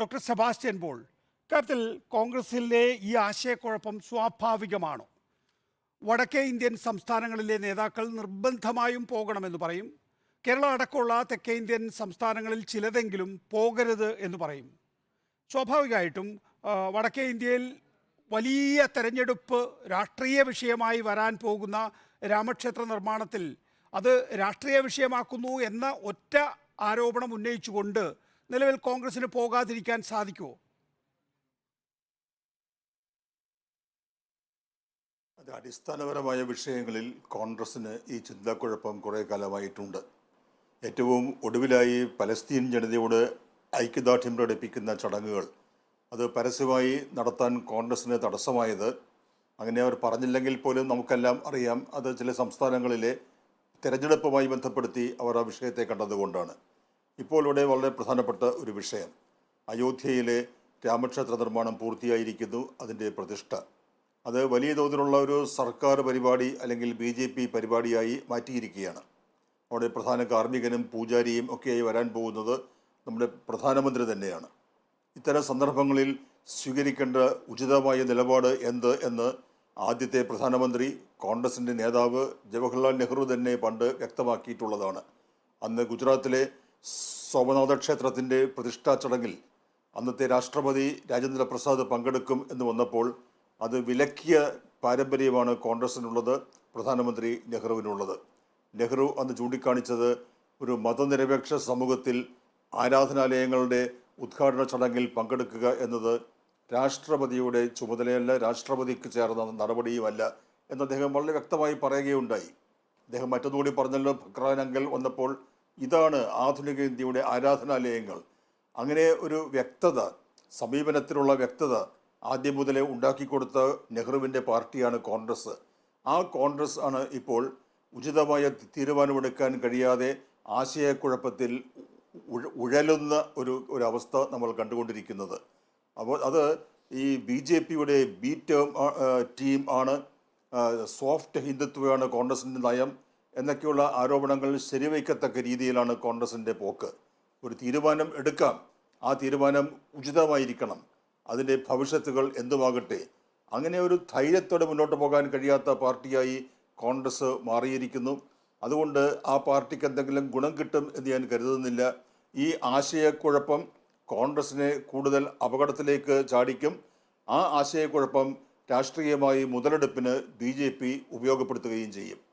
Doctor Sebastian Paul. കാര്യത്തിൽ കോൺഗ്രസിലെ ഈ ആശയക്കുഴപ്പം സ്വാഭാവികമാണോ? വടക്കേ ഇന്ത്യൻ സംസ്ഥാനങ്ങളിലെ നേതാക്കൾ നിർബന്ധമായും പോകണമെന്ന് പറയും. കേരള അടക്കമുള്ള തെക്കേ ഇന്ത്യൻ സംസ്ഥാനങ്ങളിൽ ചിലതെങ്കിലും പോകരുത് എന്ന് പറയും. സ്വാഭാവികമായിട്ടും വടക്കേ ഇന്ത്യയിൽ വലിയ തെരഞ്ഞെടുപ്പ് രാഷ്ട്രീയ വിഷയമായി വരാൻ പോകുന്ന രാമക്ഷേത്ര നിർമ്മാണത്തിൽ അത് രാഷ്ട്രീയ വിഷയമാക്കുന്നു എന്ന ഒറ്റ ആരോപണം ഉന്നയിച്ചുകൊണ്ട് നിലവിൽ കോൺഗ്രസിന് പോകാതിരിക്കാൻ സാധിക്കുമോ അത് അടിസ്ഥാനപരമായ വിഷയങ്ങളിൽ കോൺഗ്രസ്സിന് ഈ ചിന്താക്കുഴപ്പം കുറേ കാലമായിട്ടുണ്ട്. ഏറ്റവും ഒടുവിലായി പലസ്തീൻ ജനതയോട് ഐക്യദാർഢ്യം പ്രകടിപ്പിക്കുന്ന ചടങ്ങുകൾ അത് പരസ്യമായി നടത്താൻ കോൺഗ്രസ്സിന് തടസ്സമായത് അങ്ങനെ അവർ പറഞ്ഞില്ലെങ്കിൽ പോലും നമുക്കെല്ലാം അറിയാം അത് ചില സംസ്ഥാനങ്ങളിലെ തെരഞ്ഞെടുപ്പുമായി ബന്ധപ്പെടുത്തി അവർ ആ വിഷയത്തെ കണ്ടതുകൊണ്ടാണ്. ഇപ്പോൾ ഇവിടെ വളരെ പ്രധാനപ്പെട്ട ഒരു വിഷയം. അയോധ്യയിലെ രാമക്ഷേത്ര നിർമ്മാണം പൂർത്തിയായിരിക്കുന്നു അതിന്റെ പ്രതിഷ്ഠ. അത് വലിയ തോതിലുള്ള ഒരു സർക്കാർ പരിപാടി അല്ലെങ്കിൽ ബി ജെ പി പരിപാടിയായി മാറ്റിയിരിക്കുകയാണ്. അവിടെ പ്രധാന കാർമ്മികനും പൂജാരിയും ഒക്കെയായി വരാൻ പോകുന്നത് നമ്മുടെ പ്രധാനമന്ത്രി തന്നെയാണ്. ഇത്തരം സന്ദർഭങ്ങളിൽ സ്വീകരിക്കേണ്ട ഉചിതമായ നിലപാട് എന്ത് എന്ന് ആദ്യത്തെ പ്രധാനമന്ത്രി കോൺഗ്രസിന്റെ നേതാവ് ജവഹർലാൽ നെഹ്റു തന്നെ പണ്ട് വ്യക്തമാക്കിയിട്ടുള്ളതാണ്. അന്ന് ഗുജറാത്തിലെ സോമനാഥ ക്ഷേത്രത്തിന്റെ പ്രതിഷ്ഠാ ചടങ്ങിൽ അന്നത്തെ രാഷ്ട്രപതി രാജേന്ദ്ര പ്രസാദ് പങ്കെടുക്കും എന്ന് വന്നപ്പോൾ അത് വിലക്കിയ പാരമ്പര്യമാണ് കോൺഗ്രസിനുള്ളത് പ്രധാനമന്ത്രി നെഹ്റുവിനുള്ളത്. നെഹ്റു അന്ന് ചൂണ്ടിക്കാണിച്ചത് ഒരു മതനിരപേക്ഷ സമൂഹത്തിൽ ആരാധനാലയങ്ങളുടെ ഉദ്ഘാടന ചടങ്ങിൽ പങ്കെടുക്കുക എന്നത് രാഷ്ട്രപതിയുടെ ചുമതലയല്ല രാഷ്ട്രപതിക്ക് ചേർന്ന നടപടിയുമല്ല എന്ന് അദ്ദേഹം വളരെ വ്യക്തമായി പറയുകയുണ്ടായി. അദ്ദേഹം മറ്റൊന്നുകൂടി പറഞ്ഞല്ലോ ഭക്രാനങ്കൽ വന്നപ്പോൾ ഇതാണ് ആധുനിക ഇന്ത്യയുടെ ആരാധനാലയങ്ങൾ. അങ്ങനെ ഒരു വ്യക്തത സമീപനത്തിലുള്ള വ്യക്തത ആദ്യം മുതലേ ഉണ്ടാക്കിക്കൊടുത്ത നെഹ്റുവിന്റെ പാർട്ടിയാണ് കോൺഗ്രസ്. ആ കോൺഗ്രസ് ആണ് ഇപ്പോൾ ഉചിതമായ തീരുമാനമെടുക്കാൻ കഴിയാതെ ആശയക്കുഴപ്പത്തിൽ ഉഴലുന്ന ഒരു ഒരു അവസ്ഥ നമ്മൾ കണ്ടുകൊണ്ടിരിക്കുന്നത്. അപ്പോൾ അത് ഈ ബി ജെ പിയുടെ ബി ടേം ടീം ആണ് സോഫ്റ്റ് ഹിന്ദുത്വമാണ് കോൺഗ്രസിന്റെ നയം. എന്നൊക്കെയുള്ള ആരോപണങ്ങൾ ശരിവയ്ക്കത്തക്ക രീതിയിലാണ് കോൺഗ്രസിന്റെ പോക്ക്. ഒരു തീരുമാനം എടുക്കാം. ആ തീരുമാനം ഉചിതമായിരിക്കണം. അതിന്റെ ഭവിഷ്യത്തുകൾ എന്തുമാകട്ടെ. അങ്ങനെ ഒരു ധൈര്യത്തോടെ മുന്നോട്ട് പോകാൻ കഴിയാത്ത പാർട്ടിയായി കോൺഗ്രസ് മാറിയിരിക്കുന്നു. അതുകൊണ്ട് ആ പാർട്ടിക്ക് എന്തെങ്കിലും ഗുണം കിട്ടും എന്ന് ഞാൻ കരുതുന്നില്ല. ഈ ആശയക്കുഴപ്പം കോൺഗ്രസിനെ കൂടുതൽ അപകടത്തിലേക്ക് ചാടിക്കും. ആ ആശയക്കുഴപ്പം രാഷ്ട്രീയമായി മുതലെടുപ്പിന് ബി ഉപയോഗപ്പെടുത്തുകയും ചെയ്യും.